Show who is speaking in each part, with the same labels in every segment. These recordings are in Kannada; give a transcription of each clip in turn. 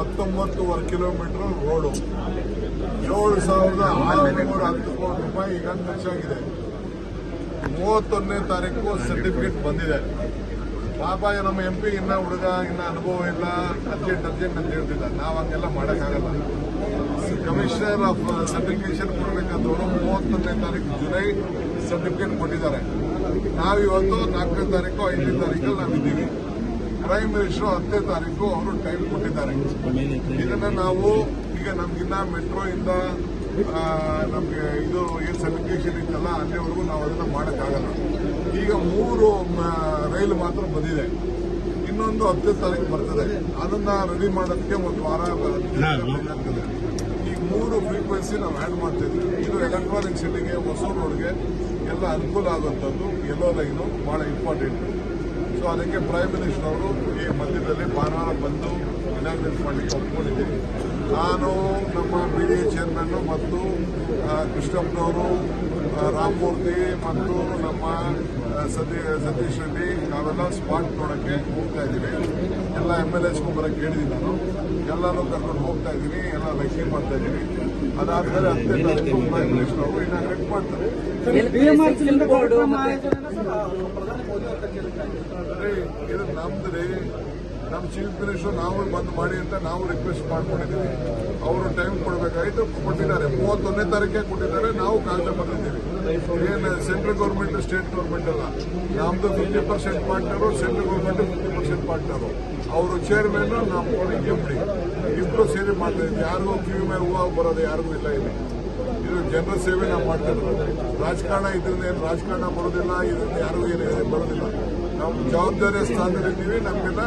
Speaker 1: ಹತ್ತೊಂಬತ್ತುವರೆ ಕಿಲೋಮೀಟರ್ ರೋಡು. ಏಳು ಸಾವಿರದ ಆರುನೂರ ಹತ್ತು ಕೋಟಿ ರೂಪಾಯಿ ಈಗ ಖರ್ಚಾಗಿದೆ. ಮೂವತ್ತೊಂದನೇ ತಾರೀಕು ಸರ್ಟಿಫಿಕೇಟ್ ಬಂದಿದೆ. ಪಾಪ ನಮ್ಮ ಎಂ ಪಿ ಇನ್ನ ಹುಡುಗ, ಇನ್ನ ಅನುಭವ ಇಲ್ಲ. ಅರ್ಜೆಂಟ್ ಅರ್ಜೆಂಟ್ ಅಂತ ಹೇಳ್ತಿಲ್ಲ ನಾವು ಹಂಗೆಲ್ಲ ಮಾಡೋಕ್ಕಾಗಲ್ಲ. ಕಮಿಷನರ್ ಆಫ್ ಸರ್ಟಿಫಿಕೇಶನ್ ಕೊಡಬೇಕಂತವರು ಮೂವತ್ತೊಂದನೇ ತಾರೀಕು ಜುಲೈ ಸರ್ಟಿಫಿಕೇಟ್ ಕೊಟ್ಟಿದ್ದಾರೆ. ನಾವಿವತ್ತು ನಾಲ್ಕನೇ ತಾರೀಕು ಐದನೇ ತಾರೀಕಲ್ಲಿ ನಾವಿದ್ದೀವಿ. ಪ್ರೈಮ್ ಮಿನಿಸ್ಟರ್ ಹತ್ತನೇ ತಾರೀಕು ಅವರು ಟೈಮ್ ಕೊಟ್ಟಿದ್ದಾರೆ. ಇದನ್ನ ನಾವು ಈಗ ನಮ್ಗಿನ್ನ ಮೆಟ್ರೋ ಇಂದ ನಮಗೆ ಇದು ಏನ್ ಸರ್ಟಿಫಿಕೇಶನ್ ಇತ್ತಲ್ಲ, ಅಲ್ಲಿವರೆಗೂ ನಾವು ಅದನ್ನ ಮಾಡೋಕ್ಕಾಗಲ್ಲ. ಈಗ ಮೂರು ರೈಲು ಮಾತ್ರ ಬಂದಿದೆ. ಇನ್ನೊಂದು ಹತ್ತನೇ ತಾರೀಕು ಬರ್ತದೆ. ಅದನ್ನ ರೆಡಿ ಮಾಡೋದಕ್ಕೆ ಒಂದು ವಾರ ಈ ಮೂರು ಫ್ರೀಕ್ವೆನ್ಸಿ ನಾವು ಆ್ಯಡ್ ಮಾಡ್ತಿದ್ವಿ ಇದು ಎಲೆಕ್ಟ್ರಾನಿಕ್ ಸಿಟಿಗೆ ಹೊಸ ರೋಡ್ಗೆ ಎಲ್ಲ ಅನುಕೂಲ ಆಗುವಂಥದ್ದು ಎಲ್ಲೋ ಲೈನು ಭಾಳ ಇಂಪಾರ್ಟೆಂಟ್ ಸೊ ಅದಕ್ಕೆ ಪ್ರೈಮ್ ಮಿನಿಸ್ಟರ್ ಅವರು ಈ ಮಧ್ಯದಲ್ಲಿ ಭಾನುವಾರ ಬಂದು ಇನಾಗ್ರೇಟ್ ಮಾಡಲಿಕ್ಕೆ ಒಪ್ಕೊಂಡಿದ್ದೀವಿ ನಾನು ನಮ್ಮ ಬಿ ಡಿ ಎ ಚೇರ್ಮನ್ ಮತ್ತು ಕೃಷ್ಣಪ್ಪನವರು ರಾಮಮೂರ್ತಿ ಮತ್ತು ನಮ್ಮ ಸತೀ ಸತೀಶ್ ರೆಡ್ಡಿ ನಾವೆಲ್ಲ ಸ್ಪಾಟ್ ನೋಡೋಕ್ಕೆ ಹೋಗ್ತಾ ಇದ್ದೀವಿ. ಎಲ್ಲ ಎಂ ಎಲ್ ಎಸ್ಗೂ ಬರೋಕ್ಕೆ ಹೇಳಿದ್ದೀನಿ ನಾನು. ಎಲ್ಲರೂ ಕರ್ಕೊಂಡು ಹೋಗ್ತಾ ಇದ್ದೀನಿ ಎಲ್ಲ ಲೆಕ್ಕ ಮಾಡ್ತಾ ಇದ್ದೀನಿ ಅದಾದ್ಮೇಲೆ ಹತ್ತನೇ ತಾರೀಕು ಪ್ರೈಮ್ ಮಿನಿಸ್ಟರ್ ಅವರು ಇನಾಗ್ರೇಟ್ ಮಾಡ್ತಾರೆ. ಇದು ನಮ್ದು ನಮ್ಮ ಚೀಫ್ ಮಿನಿಸ್ಟರ್ ನಾವು ಬಂದ್ ಮಾಡಿ ಅಂತ ನಾವು ರಿಕ್ವೆಸ್ಟ್ ಮಾಡ್ಕೊಂಡಿದ್ದೀವಿ. ಅವರು ಟೈಮ್ ಕೊಡಬೇಕಾಯ್ತು, ಕೊಟ್ಟಿದ್ದಾರೆ. ಮೂವತ್ತೊಂದನೇ ತಾರೀಕೆ ಕೊಟ್ಟಿದ್ದಾರೆ, ನಾವು ಕಾಗದ ಬಂದಿದ್ದೀವಿ ಏನು ಸೆಂಟ್ರಲ್ ಗೌರ್ಮೆಂಟ್ ಸ್ಟೇಟ್ ಗೌರ್ಮೆಂಟ್ ಅಲ್ಲ. ನಮ್ದು fifty percent partner central government fifty percent partner ಅವರು ಚೇರ್ಮನ್ ನಾವು ಎಂ ಡಿ ಇಬ್ರು ಸೇರಿ ಮಾಡ್ತಾ ಇದ್ದೀವಿ. ಯಾರಿಗೂ ಕಿವಿ ಮೇಲೆ ಹೂವು ಬರೋದು ಯಾರಿಗೂ ಇಲ್ಲ ಇಲ್ಲಿ. ಇದು ಜನರ ಸೇವೆ ನಾವು ಮಾಡ್ತಾ ಇರೋದು. ರಾಜಕಾರಣ ಇದರಿಂದ ಏನು ರಾಜಕಾರಣ ಬರೋದಿಲ್ಲ, ಇದರಿಂದ ಯಾರಿಗೂ ಏನು ಬರೋದಿಲ್ಲ. ನಾವು ಜವಾಬ್ದಾರಿಯ ಸ್ಥಾನದಲ್ಲಿದ್ದೀವಿ ನಮಗೆಲ್ಲ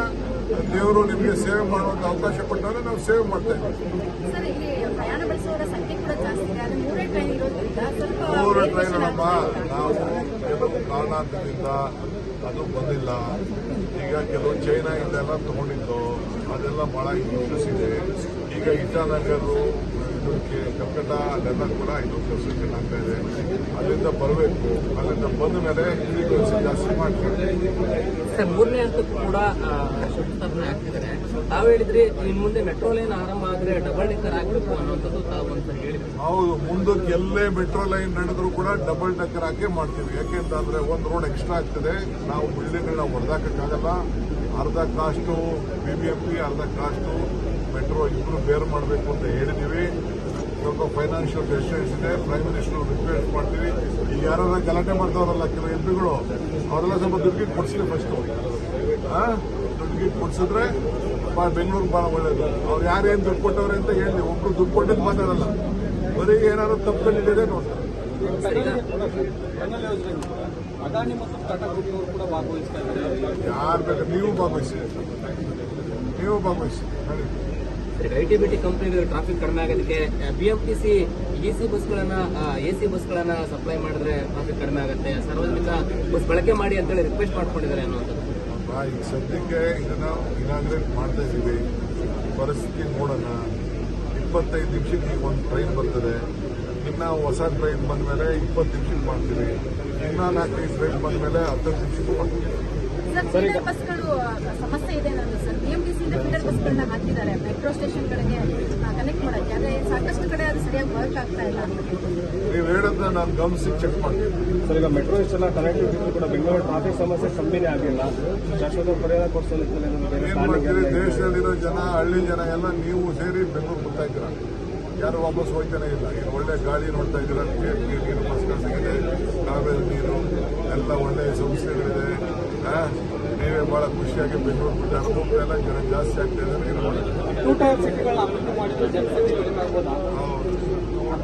Speaker 1: ದೇವರು ನಿಮಗೆ ಸೇವೆ ಮಾಡುವಂತ ಅವಕಾಶ ಕೊಟ್ಟಾಗ ನಾವು ಸೇವೆ ಮಾಡ್ತೇವೆ ಇದ್ದೀವಿ.
Speaker 2: ಇದೆ. ಮೂರೇ ಇದೆ.
Speaker 1: ನಾವು ಕೆಲವು ಕಾರಣಾಂತರದಿಂದ ಅದು ಬಂದಿಲ್ಲ. ಈಗ ಕೆಲವು ಚೈನಾಯಿಂದ ಎಲ್ಲ ತಗೊಂಡಿದ್ದು. ಅದೆಲ್ಲ ಬಹಳ ಇಶ್ಯೂಸ್ ಇದೆ. ಈಗ ಇಟಾನಗರು ಇದಕ್ಕೆ ಕಲ್ಕಟ್ಟ ಅಲ್ಲೆಲ್ಲ ಕೂಡ ಇದು ಕನ್ಸ್ಟ್ರಕ್ಷನ್ ಆಗ್ತಾ ಇದೆ. ಅಲ್ಲಿಂದ ಬರಬೇಕು. ಅಲ್ಲಿಂದ ಬಂದ ಮೇಲೆ ಫ್ರೀಕ್ವೆನ್ಸಿ ಜಾಸ್ತಿ ಮಾಡ್ತಾರೆ.
Speaker 3: ಸರ್ ಮೂರನೇ ಹಂತಕ್ಕೂ ಕೂಡ ಶಂಕುಸ್ಥಾಪನೆ ಆಗ್ತಿದ್ದಾರೆ. ತಾವು ಹೇಳಿದ್ರಿ ಇನ್ ಮುಂದೆ ಮೆಟ್ರೋ ಲೈನ್ ಆರಂಭ ಆದ್ರೆ ಡಬಲ್ ಡೆಕ್ಕರ್ ಆಗ್ಬೇಕು ಅನ್ನೋಂಥದ್ದು ತಾವು ಅಂತ ಹೇಳಿದ್ರಿ.
Speaker 1: ಹೌದು ಮುಂದಕ್ಕೆ ಎಲ್ಲೇ ಮೆಟ್ರೋ ಲೈನ್ ನಡೆದ್ರು ಕೂಡ ಡಬಲ್ ಡೆಕ್ಕರ್ ಹಾಕೇ ಮಾಡ್ತೀವಿ. ಯಾಕೆಂತಂದ್ರೆ ಒಂದು ರೋಡ್ ಎಕ್ಸ್ಟ್ರಾ ಆಗ್ತದೆ. ನಾವು ಬಿಲ್ಡಿಂಗ್ಗಳನ್ನ ಹೊಡೆದಾಕಕ್ಕಾಗಲ್ಲ ಅರ್ಧ cost B B M P ಅರ್ಧ ಕಾಸ್ಟು ಮೆಟ್ರೋ ಇಬ್ಬರು ಬೇರ್ ಮಾಡಬೇಕು ಅಂತ ಹೇಳಿದೀವಿ. ಸ್ವಲ್ಪ ಫೈನಾನ್ಷಿಯಲ್ ಡೆಸಿಷನ್ಸ್ ಇದೆ. ಪ್ರೈಮ್ ಮಿನಿಸ್ಟರ್ ರಿಕ್ವೆಸ್ಟ್ ಮಾಡ್ತೀವಿ. ಈಗ ಯಾರು ಗಲಾಟೆ ಮಾಡ್ತಾವ್ರಲ್ಲ, ಕೆಲವು ಎಂ ಪಿಗಳು ಅವರೆಲ್ಲ ಸ್ವಲ್ಪ ದುಡ್ಡಿಗೆ ಫಸ್ಟ್ ಫಸ್ಟು ದುಡ್ಡಿಗೆ ಕೊಡಿಸಿದ್ರೆ ಬೆಂಗಳೂರು ಭಾಳ ಒಳ್ಳೇದು. ಅವ್ರು ಯಾರೇನು ದುಡ್ಡು ಕೊಟ್ಟವ್ರೆ ಅಂತ ಹೇಳಿ, ಒಬ್ರು ದುಡ್ಡು ಕೊಟ್ಟಿದ್ದು ಮಾತಾಡಲ್ಲ. ಬರೀ ಏನಾದ್ರು ತಪ್ಪು ನೋಡ್ತಾರೆ
Speaker 3: ನೋಡಿ ಈಗ
Speaker 4: ಮತ್ತು ಟಾಟಾ ಗ್ರೂಪ್ನವರು ಕೂಡ ಭಾಗವಹಿಸ್ತಾ ಇದ್ದಾರೆ
Speaker 1: ಯಾರು ಬೇಕು, ನೀವು ಭಾಗವಹಿಸಿ. ನೀವು ಭಾಗವಹಿಸಿ.
Speaker 3: ಐ ಟಿ ಬಿ ಟಿ ಕಂಪ್ನಿಗಳು ಟ್ರಾಫಿಕ್ ಕಡಿಮೆ ಆಗೋದಕ್ಕೆ B M T C A C ಬಸ್ಗಳನ್ನ A C ಬಸ್ಗಳನ್ನ ಸಪ್ಲೈ ಮಾಡಿದ್ರೆ ಟ್ರಾಫಿಕ್ ಕಡಿಮೆ ಆಗುತ್ತೆ. ಸಾರ್ವಜನಿಕ ಬಸ್ ಬಳಕೆ ಮಾಡಿ ಅಂತೇಳಿ ರಿಕ್ವೆಸ್ಟ್ ಮಾಡ್ಕೊಂಡಿದ್ದಾರೆ ಅನ್ನುವಂಥದ್ದು.
Speaker 1: ಈಗ ಸದ್ಯಕ್ಕೆ ಇದನ್ನ ಇನಾಗ್ರೇಟ್ ಮಾಡ್ತಾ ಇದ್ದೀವಿ. ಪರಿಸ್ಥಿತಿ ನೋಡೋಣ. ಇಪ್ಪತ್ತೈದು ನಿಮಿಷಕ್ಕೆ ಒಂದು ಟ್ರೈನ್ ಬರ್ತದೆ. ಇನ್ನ ಹೊಸ ಟ್ರೈನ್ ಬಂದ ಮೇಲೆ ಇಪ್ಪತ್ತು ನಿಮಿಷಕ್ಕೆ ಮಾಡ್ತೀವಿ. ಇನ್ನೂ ನಾಲ್ಕೈದು ಟ್ರೈನ್ ಬಂದ ಮೇಲೆ ಹತ್ತು ನಿಮಿಷಕ್ಕೂ ಮಾಡ್ತೀವಿ.
Speaker 2: ಫೀಡರ್ ಬಸ್ಗಳು ಸಮಸ್ಯೆ ಇದೆ ನಾನು ಸರ್. ಬಿಎಂಟಿಸಿ ಇಂದ ಫೀಡರ್ ಬಸ್ಗಳನ್ನ ಹಾಕಿದ್ದಾರೆ. ಮೆಟ್ರೋ ಸ್ಟೇಷನ್ ಸ್ಟೇಷನ್ಗಳಿಗೆ ಕನೆಕ್ಟ್ ಮಾಡೋಕ್ಕೆ. ಆದ್ರೆ ಸಾಕಷ್ಟು ಕಡೆ ಅದು ಸರಿಯಾಗಿ ವರ್ಕ್ ಆಗ್ತಾ ಇಲ್ಲ
Speaker 1: ನೀವು ಹೇಳೋದನ್ನ ನಾನು ಗಮನಿಸಿ ಚೆಕ್ ಮಾಡ್ತೀನಿ.
Speaker 4: ಸರ್ ಈಗ ಮೆಟ್ರೋ ಇಷ್ಟೆಲ್ಲ ಕನೆಕ್ಟಿವಿಟಿ ಕೂಡ ಬೆಂಗಳೂರು ಟ್ರಾಫಿಕ್ ಸಮಸ್ಯೆ ಕಮ್ಮಿನೇ ಆಗಿಲ್ಲ. ಶಾಶ್ವತ ಪರಿಹಾರ ಕೊಡಿಸೋ ನಿಟ್ಟಿನಲ್ಲಿ?
Speaker 1: ದೇಶದಲ್ಲಿರೋ ಜನ ಹಳ್ಳಿ ಜನ ಎಲ್ಲ ನೀವು ಸೇರಿ ಬೆಂಗಳೂರು ಬರ್ತಾ ಇದ್ದೀರಾ? ಯಾರು ವಾಪಸ್ ಹೋಗ್ತಾನೆ ಇಲ್ಲ. ಈಗ ಒಳ್ಳೆ ಗಾಳಿ ನೋಡ್ತಾ ಇದ್ದೀರಾ? ನೀರು ಸಿಗಿದೆ ಕಾವೇರಿ ನೀರು ಎಲ್ಲ ಒಳ್ಳೆ ಸಂಸ್ಥೆಗಳಿದೆ. ನೀವೇ ಬಹಳ ಖುಷಿಯಾಗಿ ಬೆಂಗಳೂರು ಬಿಟ್ಟು ಅನುಭವ ಎಲ್ಲ ಜನ ಜಾಸ್ತಿ ಆಗ್ತಾ ಇದ್ದಾರೆ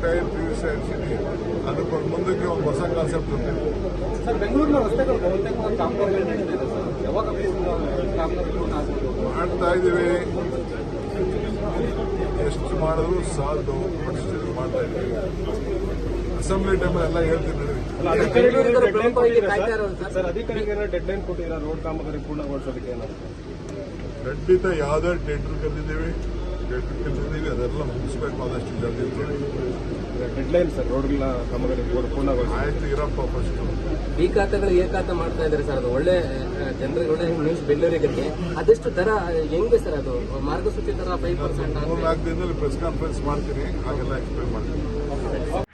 Speaker 1: time P U C city ಅದಕ್ಕೊಂದು ಮುಂದಕ್ಕೆ ಒಂದು ಹೊಸ ಕಾನ್ಸೆಪ್ಟ್
Speaker 4: ಆಗ್ಬೋದು?
Speaker 1: ಮಾಡ್ತಾ ಇದ್ದೀವಿ. ಎಷ್ಟು ಮಾಡಿದ್ರು ಸಾಲದು ಮಾಡ್ತಾ ಇದ್ದೀವಿ. ಅಸೆಂಬ್ಲಿ ಟೈಮಲ್ಲಿ ಎಲ್ಲ ಹೇಳ್ತೀನಿ.
Speaker 4: ಯಾವ್ದೇ
Speaker 1: ಖಂಡಿತ ಯಾವುದೇ ಟೆಂಡರ್ ಕರೆದಿದ್ದೀವಿ ಕೆಲಸಿದ್ದೀವಿ ಅದೆಲ್ಲ ಮುಗಿಸ್ಬೇಕು ಆದಷ್ಟು ಜಲ್ದಿ.
Speaker 4: ಡೆಡ್ಲೈನ್ ಸರ್ ರೋಡ್ಗಳ ಕಾಮಗಾರಿ ಪೂರ್ಣಗೊಳಿಸಿ.
Speaker 1: ಆಯ್ತು ಇರಪ್ಪ ಫಸ್ಟ್
Speaker 3: ಈ ಖಾತೆಗಳು ಏ ಖಾತೆ ಮಾಡ್ತಾ ಇದ್ದಾರೆ ಸರ್ ಅದು ಒಳ್ಳೆ ಜನರಿಗೆ ಒಳ್ಳೆ ನ್ಯೂಸ್ ಬೆಂಗಳೂರಿಗೆ ಅದೆಷ್ಟು ದರ ಹೆಂಗೆ ಸರ್ ಅದು? ಮಾರ್ಗಸೂಚಿ ತರ ಫೈವ್ ಪರ್ಸೆಂಟ್
Speaker 1: ಮೂರು ನಾಲ್ಕು ದಿನದಲ್ಲಿ ಪ್ರೆಸ್ ಕಾನ್ಫರೆನ್ಸ್ ಮಾಡ್ತೀನಿ ಹಾಗೆಲ್ಲ ಎಕ್ಸ್ಪ್ಲೈನ್ ಮಾಡ್ತೀನಿ.